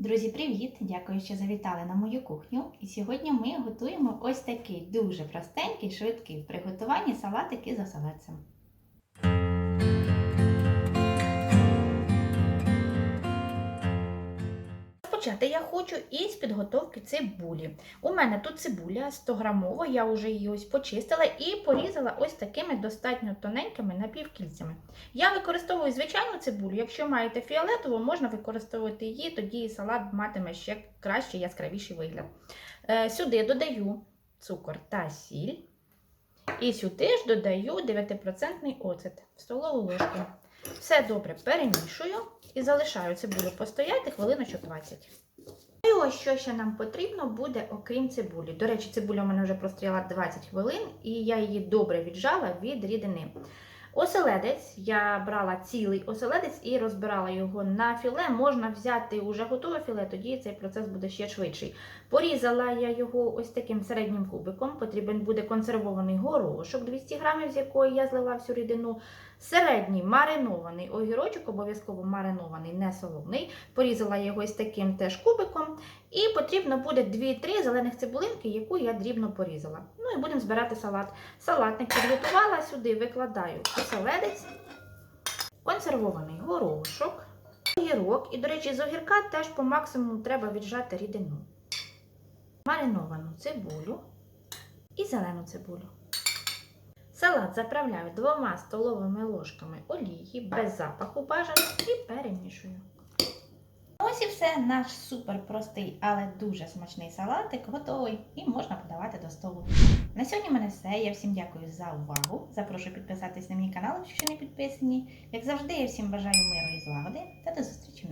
Друзі, привіт! Дякую, що завітали на мою кухню. І сьогодні ми готуємо ось такий дуже простенький, швидкий в приготуванні салатик із оселедцем. Почати я хочу із підготовки цибулі. У мене тут цибуля 100 грамова, я вже її ось почистила і порізала ось такими достатньо тоненькими напівкільцями. Я використовую звичайну цибулю. Якщо маєте фіолетову, можна використовувати її, тоді і салат матиме ще кращий, яскравіший вигляд. Е, Сюди додаю цукор та сіль. І сюди ж додаю 9% оцет в столову ложку. Все добре перемішую і залишаю цибулю постояти хвилиночок 20. І ось що ще нам потрібно буде, окрім цибулі. До речі, цибуля у мене вже простояла 20 хвилин, і я її добре віджала від рідини. Оселедець, я брала цілий оселедець і розбирала його на філе. Можна взяти уже готове філе, тоді цей процес буде ще швидший. Порізала я його ось таким середнім кубиком. Потрібен буде консервований горошок 200 грамів, з якої я злила всю рідину. Середній маринований огірочок, обов'язково маринований, не солоний. Порізала його ось таким теж кубиком. І потрібно буде 2-3 зелених цибулинки, яку я дрібно порізала. Ну і будемо збирати салат. Салатник підготувала сюди, викладаю оселедець, консервований горошок, огірок. І, до речі, з огірка теж по максимуму треба віджати рідину. Мариновану цибулю і зелену цибулю. Салат заправляю двома столовими ложками олії без запаху бажано і перемішую. Все, наш супер простий, але дуже смачний салатик готовий і можна подавати до столу. На сьогодні в мене все. Я всім дякую за увагу. Запрошую підписатись на мій канал, якщо не підписані. Як завжди, я всім бажаю миру і злагоди та до зустрічі!